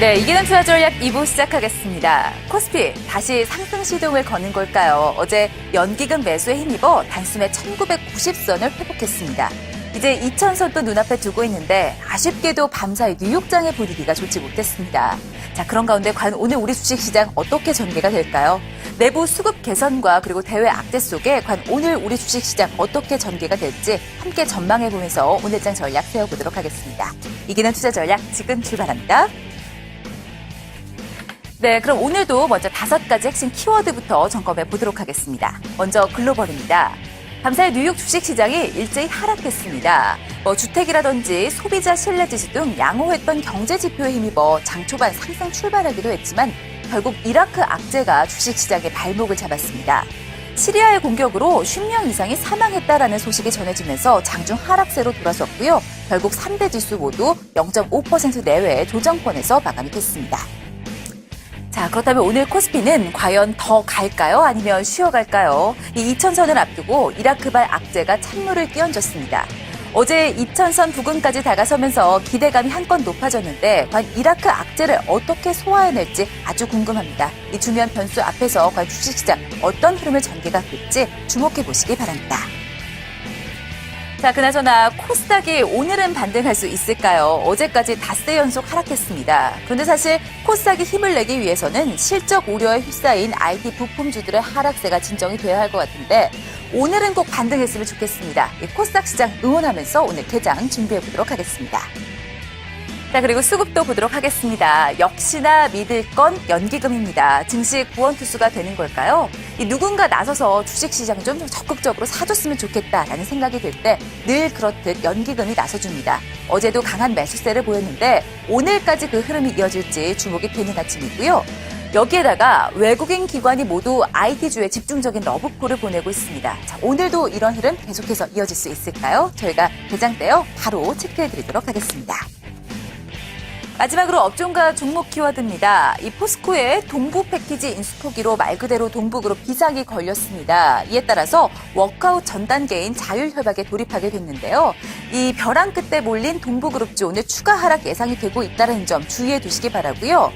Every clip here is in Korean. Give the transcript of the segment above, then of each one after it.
네, 이기는 투자 전략 2부 시작하겠습니다. 코스피 다시 상승 시동을 거는 걸까요? 어제 연기금 매수에 힘입어 단숨에 1990선을 회복했습니다. 이제 2000선도 눈앞에 두고 있는데 아쉽게도 밤사이 뉴욕장의 분위기가 좋지 못했습니다. 자, 그런 가운데 과연 오늘 우리 주식시장 어떻게 전개가 될까요? 내부 수급 개선과 그리고 대외 악재 속에 과연 오늘 우리 주식시장 어떻게 전개가 될지 함께 전망해 보면서 오늘장 전략 세워보도록 하겠습니다. 이기는 투자 전략 지금 출발합니다. 네, 그럼 오늘도 먼저 다섯 가지 핵심 키워드부터 점검해 보도록 하겠습니다. 먼저 글로벌입니다. 밤사이 뉴욕 주식시장이 일제히 하락했습니다. 뭐 주택이라든지 소비자 신뢰 지수 등 양호했던 경제 지표에 힘입어 장 초반 상승 출발하기도 했지만 결국 이라크 악재가 주식시장의 발목을 잡았습니다. 시리아의 공격으로 10명 이상이 사망했다라는 소식이 전해지면서 장중 하락세로 돌아섰고요. 결국 3대 지수 모두 0.5% 내외의 조정권에서 마감이 됐습니다. 자, 그렇다면 오늘 코스피는 과연 더 갈까요? 아니면 쉬어갈까요? 이 2천선을 앞두고 이라크발 악재가 찬물을 끼얹었습니다. 어제 2천선 부근까지 다가서면서 기대감이 한껏 높아졌는데 과연 이라크 악재를 어떻게 소화해낼지 아주 궁금합니다. 이 주면 변수 앞에서 과연 주식시장 어떤 흐름을 전개가 될지 주목해 보시기 바랍니다. 자, 그나저나 코스닥이 오늘은 반등할 수 있을까요? 어제까지 닷새 연속 하락했습니다. 그런데 사실 코스닥이 힘을 내기 위해서는 실적 우려에 휩싸인 IT 부품주들의 하락세가 진정이 돼야 할 것 같은데 오늘은 꼭 반등했으면 좋겠습니다. 이 코스닥 시장 응원하면서 오늘 개장 준비해 보도록 하겠습니다. 자, 그리고 수급도 보도록 하겠습니다. 역시나 믿을 건 연기금입니다. 증시 구원투수가 되는 걸까요? 이 누군가 나서서 주식시장 좀 적극적으로 사줬으면 좋겠다라는 생각이 들 때 늘 그렇듯 연기금이 나서줍니다. 어제도 강한 매수세를 보였는데 오늘까지 그 흐름이 이어질지 주목이 되는 아침이고요. 여기에다가 외국인 기관이 모두 IT주에 집중적인 러브콜을 보내고 있습니다. 자, 오늘도 이런 흐름 계속해서 이어질 수 있을까요? 저희가 대장 때요 바로 체크해 드리도록 하겠습니다. 마지막으로 업종과 종목 키워드입니다. 이 포스코의 동부 패키지 인수포기로 말 그대로 동북으로 비상이 걸렸습니다. 이에 따라서 워크아웃 전 단계인 자율협약에 돌입하게 됐는데요. 이 벼랑 끝에 몰린 동부그룹주 오늘 추가 하락 예상이 되고 있다는 점 주의해 두시기 바라고요.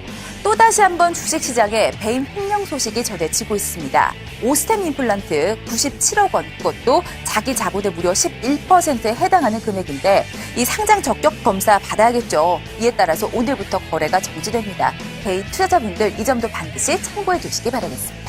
또다시 한번 주식시장에 배임 횡령 소식이 전해지고 있습니다. 오스템 임플란트 97억 원, 그것도 자기 자본의 무려 11%에 해당하는 금액인데 이 상장 적격 검사 받아야겠죠. 이에 따라서 오늘부터 거래가 정지됩니다. 개인 투자자분들 이 점도 반드시 참고해 두시기 바라겠습니다.